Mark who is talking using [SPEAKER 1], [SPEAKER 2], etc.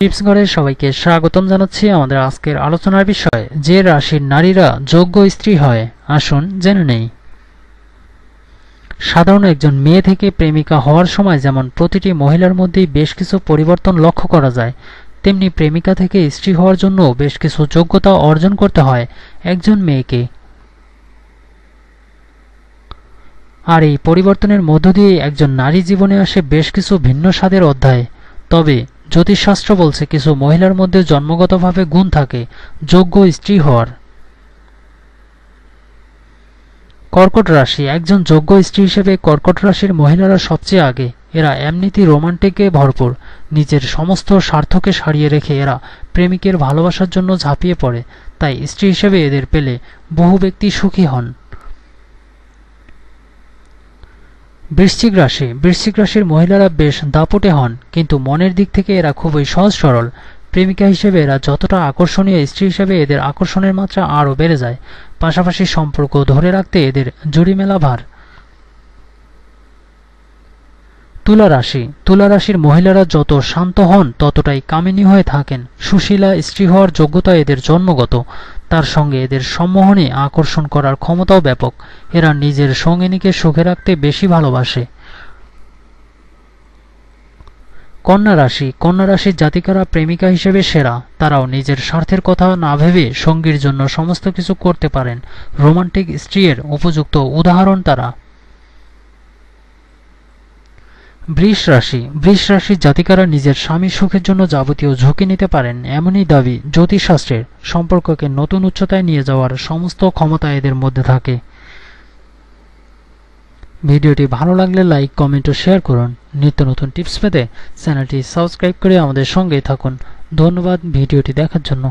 [SPEAKER 1] Tips ঘরে সবাইকে স্বাগতম জানাচ্ছি আমাদের আজকের আলোচনার বিষয়, যে রাশির নারীরা যোগ্য স্ত্রী হয়, আসুন জেনে নেই। সাধারণ একজন মেয়ে থেকে প্রেমিকা হওয়ার সময় যেমন প্রতিটি মহিলার মধ্যেই বেশ কিছু পরিবর্তন লক্ষ্য করা যায়, তেমনি প্রেমিকা থেকে স্ত্রী হওয়ার জন্য বেশ কিছু যোগ্যতা অর্জন করতে হয় একজন মেয়েকে। আর এই পরিবর্তনের মধ্য দিয়ে একজন নারী জীবনে আসে বেশ কিছু ভিন্ন স্বাদের অধ্যায়, তবে জ্যোতিষশাস্ত্র বলছে কিছু মহিলার মধ্যে জন্মগতভাবে গুণ থাকে, যোগ্য স্ত্রী হওয়ার। কর্কট রাশি, একজন যোগ্য স্ত্রী হিসেবে কর্কট রাশির মহিলারা সবচেয়ে আগে, এরা এমনিতেই রোমান্টিকে ভরপুর, নিজের সমস্ত স্বার্থকে সারিয়ে রেখে এরা প্রেমিকের ভালোবাসার জন্য ঝাঁপিয়ে পড়ে, তাই স্ত্রী হিসেবে এদের পেলে বহু ব্যক্তি সুখী হন। বৃশ্চিক রাশি। বৃশ্চিক রাশির মহিলারা বেশ দাপটে হন, কিন্তু মনের দিক থেকে এরা খুবই সহজ সরল। প্রেমিকা হিসেবে এরা যতটা আকর্ষণীয় স্ত্রী হিসেবে এদের আকর্ষণের মাত্রা আরও বেড়ে যায়। পাশাপাশি সম্পর্ক ধরে রাখতে এদের জুড়ি মেলা ভার। তুলা রাশি। তুলা রাশির মহিলারা যত শান্ত হন, ততটাই কামিনী হয়ে থাকেন। সুশীলা স্ত্রী হওয়ার যোগ্যতা এদের জন্মগত। তার সঙ্গে এদের সম্মোহনে আকর্ষণ করার ক্ষমতাও ব্যাপক। এরা নিজের সঙ্গিনীকে সুখে রাখতে বেশি ভালোবাসে। কন্যা রাশি। কন্যা রাশির জাতিকারা প্রেমিকা হিসেবে সেরা। তারাও নিজের স্বার্থের কথা না ভেবে সঙ্গীর জন্য সমস্ত কিছু করতে পারেন। রোমান্টিক স্ত্রীর উপযুক্ত উদাহরণ তারা। বৃষ রাশি। বৃষ রাশির জাতিকারা নিজের স্বামী সুখের জন্য যাবতীয় ঝুঁকি নিতে পারেন এমনই দাবি জ্যোতিষশাস্ত্রের। সম্পর্ককে নতুন উচ্চতায় নিয়ে যাওয়ার সমস্ত ক্ষমতা এদের মধ্যে থাকে। ভিডিওটি ভালো লাগলে লাইক, কমেন্ট ও শেয়ার করুন। নিত্য নতুন টিপস পেতে চ্যানেলটি সাবস্ক্রাইব করে আমাদের সঙ্গেই থাকুন। ধন্যবাদ ভিডিওটি দেখার জন্য।